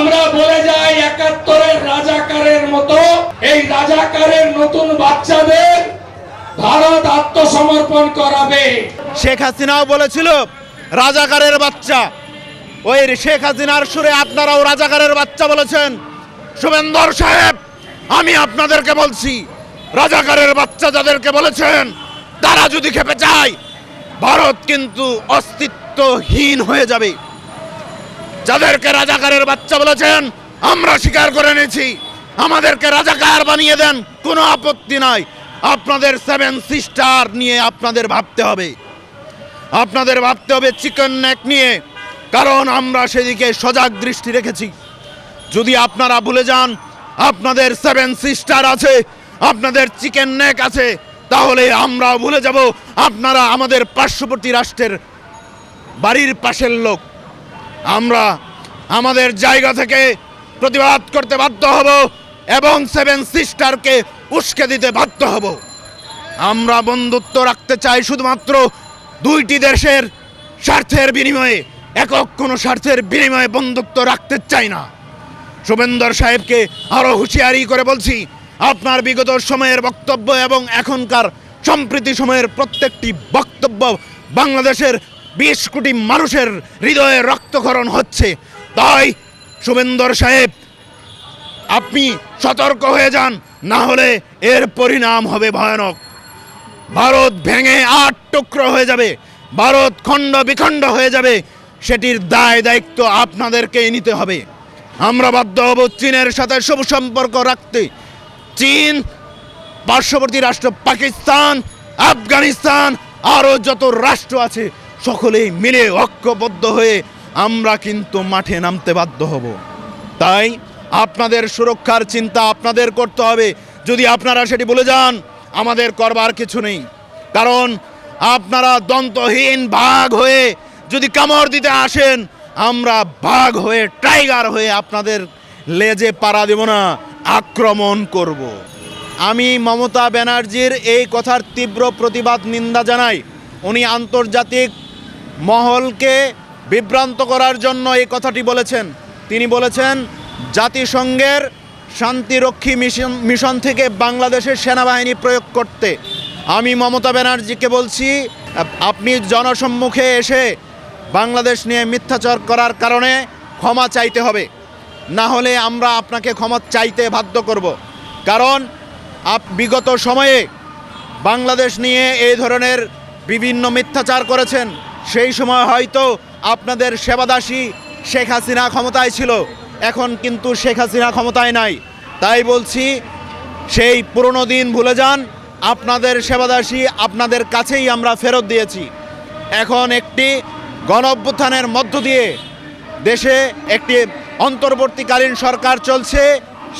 আমরা বলে যাই একাত্তরের রাজাকারের মতো, এই রাজাকারের নতুন বাচ্চাদের ভারত আত্মসমর্পণ করাবে। শেখ হাসিনাও বলেছিল, রাজাকারের বাচ্চা। ওই শেখ হাসিনার সুরে আপনারাও রাজাকারের বাচ্চা বলেছেন। শুভেন্দর সাহেব, আমি আপনাদেরকে বলছি, রাজাকারের বাচ্চা যাদেরকে বলেছেন, তারা যদি খেপে যায়, ভারত কিন্তু অস্তিত্বহীন হয়ে যাবে। যাদেরকে রাজাকারের বাচ্চা বলেছেন, আমরা স্বীকার করে নিয়েছি। আমাদেরকে রাজাকার বানিয়ে দেন, কোনো আপত্তি নাই। আপনাদের সেভেন সিস্টার নিয়ে আপনাদের ভাবতে হবে। আপনাদের ভাবতে হবে চিকেন নেক নিয়ে, কারণ আমরা সেদিকে সজাগ দৃষ্টি রেখেছি। যদি আপনারা ভুলে যান, আপনাদের সেভেন সিস্টার আছে, আপনাদের চিকেন নেক আছে, তাহলে আমরা ভুলে যাব। আপনারা আমাদের পার্শ্ববর্তী রাষ্ট্রের বাড়ির পাশের লোক। আমরা আমাদের জায়গা থেকে প্রতিবাদ করতে বাধ্য হব এবং সেভেন সিস্টারকে উস্কে দিতে বাধ্য হব। আমরা বন্ধুত্ব রাখতে চাই শুধুমাত্র দুইটি দেশের স্বার্থের বিনিময়ে, একক কোনো স্বার্থের বিনিময়ে বন্ধুত্ব রাখতে চাই না। শুভেন্দর সাহেবকে আরও হুঁশিয়ারি করে বলছি, আপনার বিগত সময়ের বক্তব্য এবং এখনকার সম্প্রীতি সময়ের প্রত্যেকটি বক্তব্য বাংলাদেশের বিশ কোটি মানুষের হৃদয়ে রক্তক্ষরণ হচ্ছে। তাই, শুভেন্দর সাহেব, আপনি সতর্ক হয়ে যান, না হলে এর পরিণাম হবে ভয়ানক। ভারত ভেঙে আট টুকরো হয়ে যাবে, ভারত খণ্ড বিখণ্ড হয়ে যাবে, সেটির দায় দায়িত্ব আপনাদেরকেই নিতে হবে। আমরা বাধ্য হব চীনের সাথে শুভ সম্পর্ক রাখতে। চীন, পার্শ্ববর্তী রাষ্ট্র পাকিস্তান, আফগানিস্তান, আরও যত রাষ্ট্র আছে সকলেই মিলে ঐক্যবদ্ধ হয়ে আমরা কিন্তু মাঠে নামতে বাধ্য হব। তাই আপনাদের সুরক্ষার চিন্তা আপনাদের করতে হবে। যদি আপনারা সেটি বলে যান, আমাদের করবার কিছু নেই। কারণ আপনারা দন্তহীন বাঘ হয়ে যদি কামড় দিতে আসেন, আমরা বাঘ হয়ে টাইগার হয়ে আপনাদের লেজে পাড়া দেব না, আক্রমণ করব। আমি মমতা ব্যানার্জির এই কথার তীব্র প্রতিবাদ, নিন্দা জানাই। উনি আন্তর্জাতিক মহলকে বিভ্রান্ত করার জন্য এই কথাটি বলেছেন। তিনি বলেছেন, জাতিসংঘের শান্তিরক্ষী মিশন মিশন থেকে বাংলাদেশের সেনাবাহিনী প্রয়োগ করতে। আমি মমতা ব্যানার্জিকে বলছি, আপনি জনসম্মুখে এসে বাংলাদেশ নিয়ে মিথ্যাচার করার কারণে ক্ষমা চাইতে হবে। না হলে আমরা আপনাকে ক্ষমা চাইতে বাধ্য করব। কারণ, আপ, বিগত সময়ে বাংলাদেশ নিয়ে এই ধরনের বিভিন্ন মিথ্যাচার করেছেন। সেই সময় হয়তো আপনাদের সেবাদাসী শেখ হাসিনা ক্ষমতায় ছিল। এখন কিন্তু শেখ হাসিনা ক্ষমতায় নাই। তাই বলছি, সেই পুরনো দিন ভুলে যান। আপনাদের সেবাদাসী আপনাদের কাছেই আমরা ফেরত দিয়েছি। এখন একটি গণ অভ্যুত্থানের মধ্য দিয়ে দেশে একটি অন্তর্বর্তীকালীন সরকার চলছে।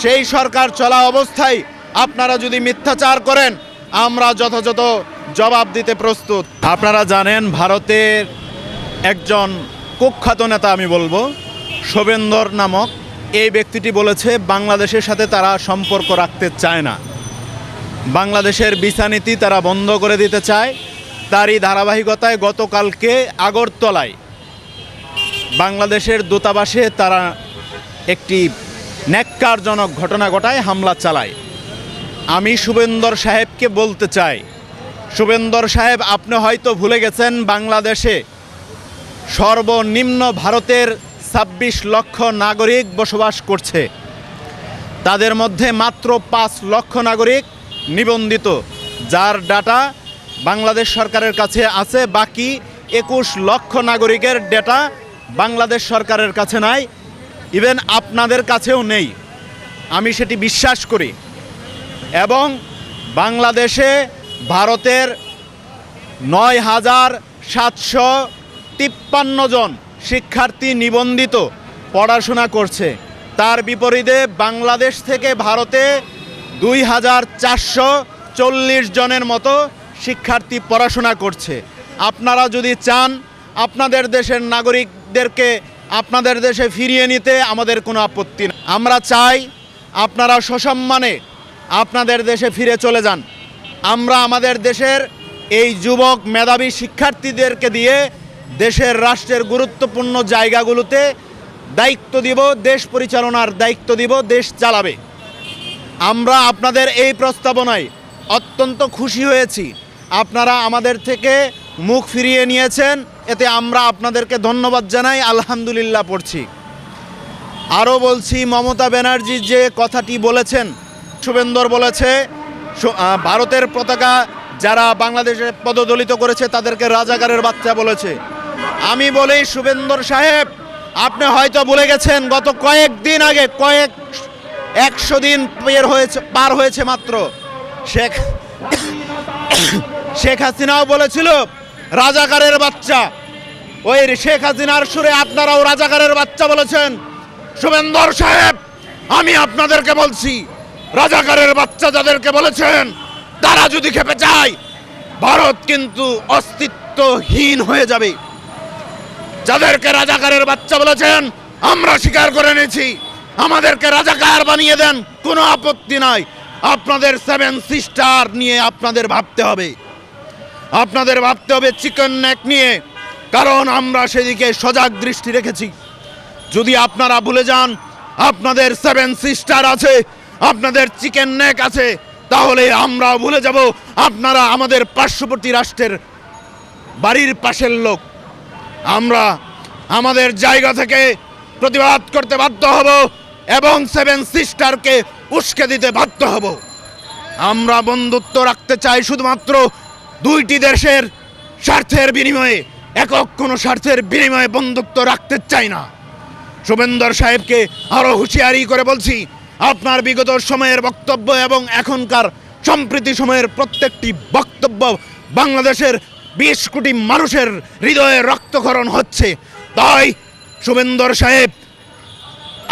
সেই সরকার চলা অবস্থায় আপনারা যদি মিথ্যাচার করেন, আমরা যথাযথ জবাব দিতে প্রস্তুত। আপনারা জানেন ভারতের একজন কুখ্যাত নেতা আমি বলব, শোভেন্দর নামক। এই ব্যক্তিটি বলেছে, বাংলাদেশের সাথে তারা সম্পর্ক রাখতে চায় না। বাংলাদেশের ভিসা নীতি তারা বন্ধ করে দিতে চায়। তারই ধারাবাহিকতায় গতকালকে আগরতলায় বাংলাদেশের দূতাবাসে তারা একটি ন্যাক্কারজনক ঘটনা ঘটায়, হামলা চালায়। আমি শুভেন্দর সাহেবকে বলতে চাই শুভেন্দর সাহেব, আপনি হয়তো ভুলে গেছেন, বাংলাদেশে সর্বনিম্ন ভারতের ছাব্বিশ লক্ষ নাগরিক বসবাস করছে। তাদের মধ্যে মাত্র পাঁচ লক্ষ নাগরিক নিবন্ধিত, যার ডাটা বাংলাদেশ সরকারের কাছে আছে, বাকি একুশ লক্ষ নাগরিকের ডেটা বাংলাদেশ সরকারের কাছে নাই, ইভেন আপনাদের কাছেও নেই। আমি সেটি বিশ্বাস করি। এবং বাংলাদেশে ভারতের নয় হাজার সাতশো তিপ্পান্ন জন শিক্ষার্থী নিবন্ধিত পড়াশোনা করছে। তার বিপরীতে বাংলাদেশ থেকে ভারতে দুই হাজার চারশো চল্লিশ জনের মতো শিক্ষার্থী পড়াশোনা করছে। আপনারা যদি চান আপনাদের দেশের নাগরিকদেরকে আপনাদের দেশে ফিরিয়ে নিতে আমাদের কোনো আপত্তি না আমরা চাই আপনারা সসম্মানে আপনাদের দেশে ফিরে চলে যান। আমরা আমাদের দেশের এই যুবক, মেধাবী শিক্ষার্থীদেরকে দিয়ে দেশের রাষ্ট্রের গুরুত্বপূর্ণ জায়গাগুলোতে দায়িত্ব দিব, দেশ পরিচালনার দায়িত্ব দিব, দেশ চালাবে। আমরা আপনাদের এই প্রস্তাবনায় অত্যন্ত খুশি হয়েছি। আপনারা আমাদের থেকে মুখ ফিরিয়ে নিয়েছেন, এতে আমরা আপনাদেরকে ধন্যবাদ জানাই, আলহামদুলিল্লাহ পড়ছি। আরও বলছি, মমতা ব্যানার্জি যে কথাটি বলেছেন, শুভেন্দর বলেছে ভারতের পতাকা যারা বাংলাদেশে পদদলিত করেছে, তাদেরকে রাজাকারের বাচ্চা বলেছে। আমি বলি, শুভেন্দর সাহেব, আপনি হয়তো বলে গেছেন, গত কয়েকদিন আগে কয়েক একশো দিন পের হয়েছে, পার হয়েছে মাত্র। শেখ শেখ হাসিনাও বলেছিল, রাজাকারের বাচ্চা। ওই শেখ হাসিনার সুরে আপনারাও রাজাকারের বাচ্চা বলেছেন। শুভেন্দর সাহেব, আমি আপনাদেরকে বলছি রাজাকারের বাচ্চা যাদেরকে বলেছেন, তারা যদি খেপে যায়, ভারত কিন্তু অস্তিত্বহীন হয়ে যাবে। যাদেরকে রাজাকারের বাচ্চা বলেছেন, আমরা স্বীকার করে নিয়েছি, আমাদেরকে রাজাকার বানিয়ে দেন, কোনো আপত্তি নাই। আপনাদের সেভেন সিস্টার নিয়ে আপনাদের ভাবতে হবে। আপনাদের ভাবতে হবে চিকেন নেক নিয়ে, কারণ আমরা সেদিকে সজাগ দৃষ্টি রেখেছি। যদি আপনারা ভুলে যান, আপনাদের সেভেন সিস্টার আছে আপনাদের চিকেন নেক আছে, তাহলে আমরা ভুলে যাব, আপনারা আমাদের পার্শ্ববর্তী রাষ্ট্রের বাড়ির পাশের লোক। আমরা আমাদের জায়গা থেকে প্রতিবাদ করতে বাধ্য হব এবং সেভেন সিস্টারকে উস্কে দিতে বাধ্য হব। আমরা বন্ধুত্ব রাখতে চাই শুধুমাত্র দুইটি দেশের স্বার্থের বিনিময়ে, একক কোনো স্বার্থের বিনিময়ে বন্ধুত্ব রাখতে চাই না। শুভেন্দর সাহেবকে আরও হুঁশিয়ারি করে বলছি আপনার বিগত সময়ের বক্তব্য এবং এখনকার সম্প্রীতি সময়ের প্রত্যেকটি বক্তব্য বাংলাদেশের বিশ কোটি মানুষের হৃদয়ে রক্তক্ষরণ হচ্ছে। তাই, শুভেন্দর সাহেব,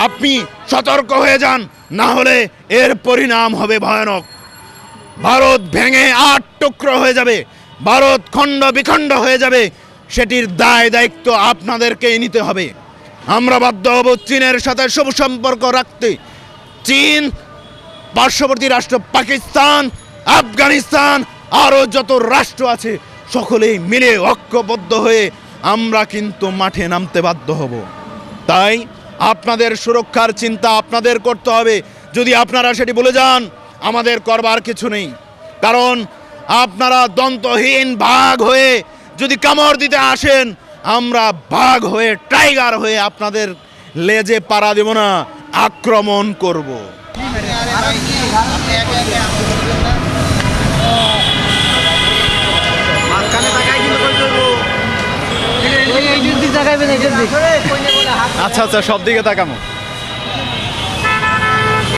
আপনি সতর্ক হয়ে যান, না হলে এর পরিণাম হবে ভয়ানক। ভারত ভেঙে আট টুকরো হয়ে যাবে, ভারত খণ্ড বিখণ্ড হয়ে যাবে, সেটির দায় দায়িত্ব আপনাদেরকেই নিতে হবে। আমরা বাধ্য হব চীনের সাথে সুসম্পর্ক রাখতে। চীন, পার্শ্ববর্তী রাষ্ট্র পাকিস্তান, আফগানিস্তান আরও যত রাষ্ট্র আছে, সকলেই মিলে ঐক্যবদ্ধ হয়ে আমরা কিন্তু মাঠে নামতে বাধ্য হব। তাই আপনাদের সুরক্ষার চিন্তা আপনাদের করতে হবে। যদি আপনারা সেটি বলে যান, আমাদের করবার কিছু নেই। কারণ আপনারা দন্তহীন বাঘ হয়ে যদি কামড় দিতে আসেন, আমরা বাঘ হয়ে টাইগার হয়ে আপনাদের লেজে পাড়া দেব না। আক্রমণ করব। আচ্ছা আচ্ছা সব দিকে তাকামো।